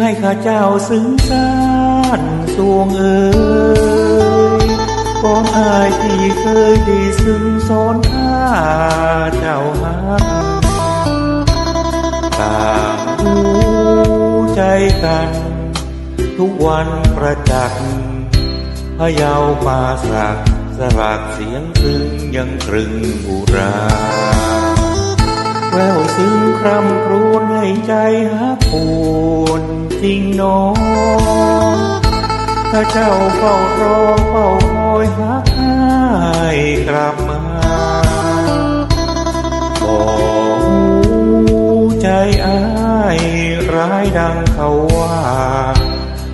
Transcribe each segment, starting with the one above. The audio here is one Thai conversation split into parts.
ให้ข้าเจ้าซึ้งซ่านสวงเอ่ยก้อนอายที่เคยด้ซึ้งสอนข้าเจ้าฮักต่างหูใจกัน ทุกวันประจักษ์พยาวมาสักสลักเสียงซึ้งยังตรึงอุรา แววซึ้งคร่ำครวญให้ใจฮักปวนจริงนองถ้าเจ้าเฝ้ารอเฝ้าคอยฮักให้กลับมาบอกใจอ้ายร้ายดังเขาว่า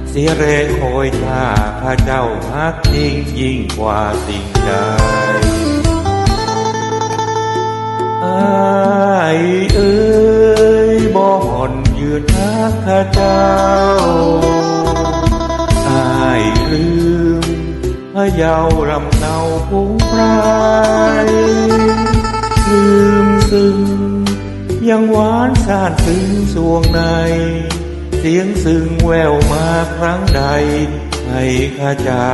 เสียแรคอยท่าข้าเจ้าฮักจริงยิ่งกว่าสิ่งใด เยาวรำเนาผู้รายลืมซึ้งยังหวานสานถึงสวงใน เสียงซึ้งแววมาครั้งใด ให้ข้าเจ้า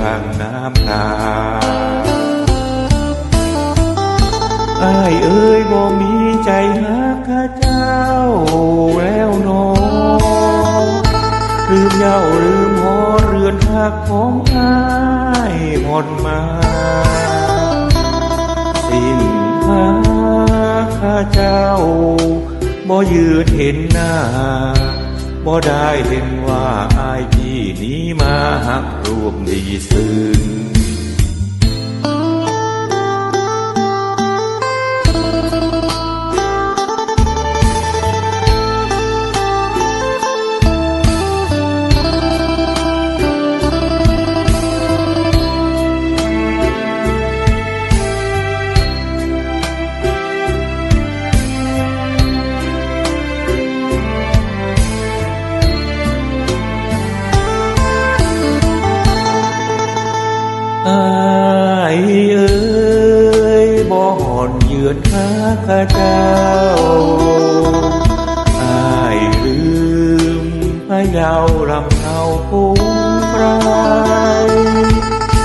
รังน้ำตาอายเอ้ยบ่มีใจหักข้าเจ้า รือนหักของอายหมดมาสิ้นหาข้าเจ้าบ่ยืนเห็นหน้าบ่ได้เห็นว่าอายพี่นี้มาหักรวมดีซึ้ง อนเยือนข้าข้าเจ้าอายลืมพะเยาวรำเนาภูมิปร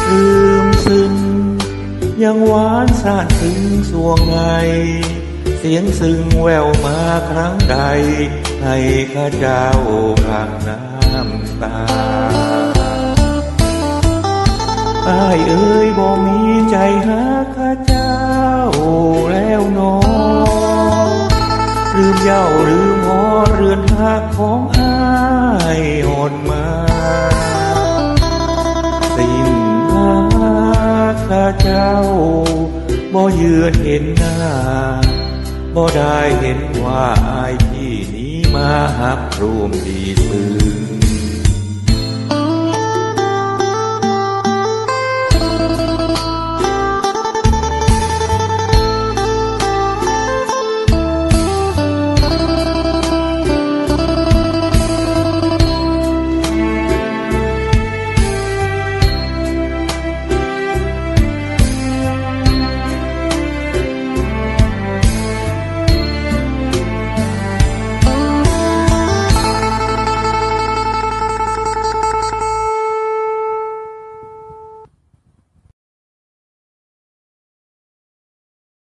ลืมซึ้งยังหวานสานถึงสวงไง เสียงซึ้งแววมาครั้งใด ให้ข้าเจ้าพรางน้ำตาอายเอ้ยบ่มีใจหาข้าเจ้า แล้วนอลืมเย้าลืมหอเรือนหักของอายหดมาสิ้นหาข้าเจ้าบ่เยือนเห็นหน้าบ่ได้เห็นว่าอายพี่นี้มาหักรวมดีซึ้ง